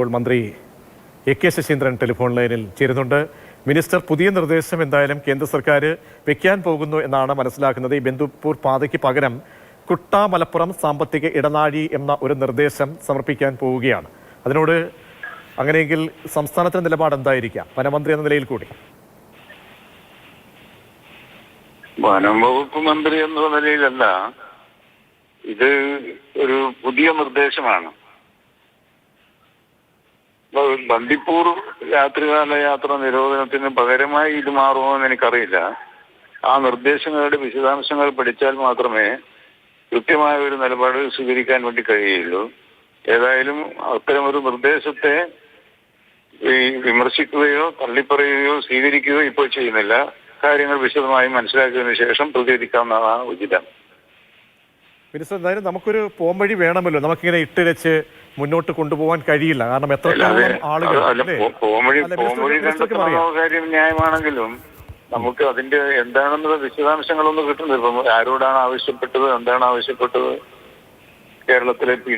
ഇപ്പോൾ മന്ത്രി A K Saseendran telephone ലൈനിൽ ചേരുന്നുണ്ട്. മിനിസ്റ്റർ പുതിയ നിർദ്ദേശം എന്തായാലും കേന്ദ്ര സർക്കാർ വെക്കാൻ പോകുന്നു എന്നാണ് മനസ്സിലാക്കുന്നത്. ഈ ബന്ധുപ്പൂർ പാതയ്ക്ക് പകരം കുട്ട മലപ്പുറം സാമ്പത്തിക ഇടനാഴി എന്ന ഒരു നിർദ്ദേശം സമർപ്പിക്കാൻ പോവുകയാണ്. അതിനോട് അങ്ങനെയെങ്കിൽ സംസ്ഥാനത്തിന്റെ നിലപാട് എന്തായിരിക്കാം? വനമന്ത്രി എന്ന നിലയിൽ കൂടി. വനം വകുപ്പ് മന്ത്രി എന്ന നിലയിലല്ല. ഇത് ഒരു പുതിയ നിർദ്ദേശമാണ്. ബന്ദിപ്പൂർ രാത്രികാല യാത്ര നിരോധനത്തിന് പകരമായി ഇത് മാറുമോ എന്ന് എനിക്കറിയില്ല. ആ നിർദ്ദേശങ്ങളുടെ വിശദാംശങ്ങൾ പഠിച്ചാൽ മാത്രമേ കൃത്യമായ ഒരു നിലപാട് സ്വീകരിക്കാൻ വേണ്ടി കഴിയുള്ളൂ ഏതായാലും അത്തരമൊരു നിർദ്ദേശത്തെ ഈ വിമർശിക്കുകയോ തള്ളിപ്പറയുകയോ സ്വീകരിക്കുകയോ ഇപ്പോൾ ചെയ്യുന്നില്ല. കാര്യങ്ങൾ വിശദമായി മനസ്സിലാക്കിയതിനു ശേഷം പ്രതികരിക്കാവുന്നതാണ് ഉചിതം. മിനിസ്റ്റർ എന്തായാലും നമുക്കൊരു പോംവഴി വേണമല്ലോ. നമുക്കിങ്ങനെ ഇട്ടുവെച്ച് മുന്നോട്ട് കൊണ്ടുപോകാൻ കഴിയില്ല. കാരണം എത്ര എത്രത്തോളം ആളുകൾ ന്യായമാണെങ്കിലും നമുക്ക് അതിന്റെ എന്താണെന്നുള്ള വിശദാംശങ്ങളൊന്നും കിട്ടുന്നില്ല. ഇപ്പം ആരോടാണ് ആവശ്യപ്പെട്ടത്? എന്താണ് ആവശ്യപ്പെട്ടത്? കേരളത്തിലെ പി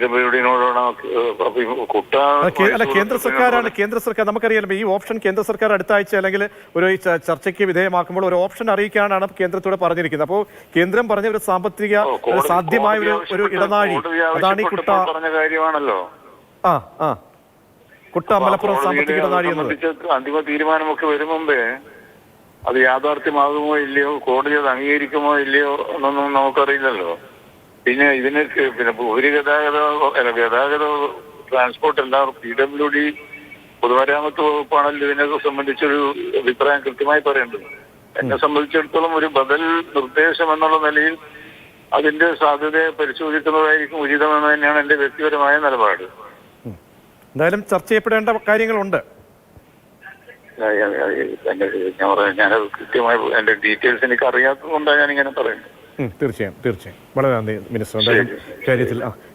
അല്ല, കേന്ദ്ര സർക്കാരാണ് കേന്ദ്ര സർക്കാർ നമുക്കറിയാലോ ഈ ഓപ്ഷൻ കേന്ദ്ര സർക്കാർ അടുത്ത ആഴ്ച അല്ലെങ്കിൽ ഒരു ചർച്ചയ്ക്ക് വിധേയമാക്കുമ്പോൾ ഒരു ഓപ്ഷൻ അറിയിക്കാനാണ് കേന്ദ്രത്തോട് പറഞ്ഞിരിക്കുന്നത്. അപ്പോൾ കേന്ദ്രം പറഞ്ഞ ഒരു സാമ്പത്തിക സാധ്യമായ ഒരു ഒരു ഇടനാഴി. അതാണ് ഈ കുട്ട പറഞ്ഞ കാര്യമാണല്ലോ. ആ ആ. കുട്ട മലപ്പുറം സാമ്പത്തിക ഇടനാഴി എന്ന് എന്നത് അന്തിമ തീരുമാനമൊക്കെ വരും മുമ്പേ അത് യാഥാർത്ഥ്യമാകുമോ ഇല്ലയോ കോടതി അത് അംഗീകരിക്കുമോ ഇല്ലയോ എന്നൊന്നും നമുക്കറിയില്ലല്ലോ. പിന്നെ ഇതിന് പിന്നെ ഭൂരി ഗതാഗത ഗതാഗത ട്രാൻസ്പോർട്ട് എല്ലാവർക്കും പി ഡബ്ല്യു ഡി പൊതുമരാമത്ത് വകുപ്പാണല്ലോ ഇതിനെ സംബന്ധിച്ചൊരു അഭിപ്രായം കൃത്യമായി പറയേണ്ടത്. എന്നെ സംബന്ധിച്ചിടത്തോളം ഒരു ബദൽ നിർദ്ദേശം എന്നുള്ള നിലയിൽ അതിന്റെ സാധ്യതയെ പരിശോധിക്കുന്നതായിരിക്കും ഉചിതമെന്ന് തന്നെയാണ് എന്റെ വ്യക്തിപരമായ നിലപാട്. എന്തായാലും ചർച്ച ചെയ്യപ്പെടേണ്ട കാര്യങ്ങളുണ്ട്. ഞാനത് കൃത്യമായി എന്റെ ഡീറ്റെയിൽസ് എനിക്ക് അറിയാത്തത് കൊണ്ടാണ് ഞാൻ ഇങ്ങനെ പറയുന്നത്. തീർച്ചയായും തീർച്ചയായും. വളരെ നന്ദി മിനിസ്റ്റർ. എന്തായാലും കാര്യത്തിൽ ആ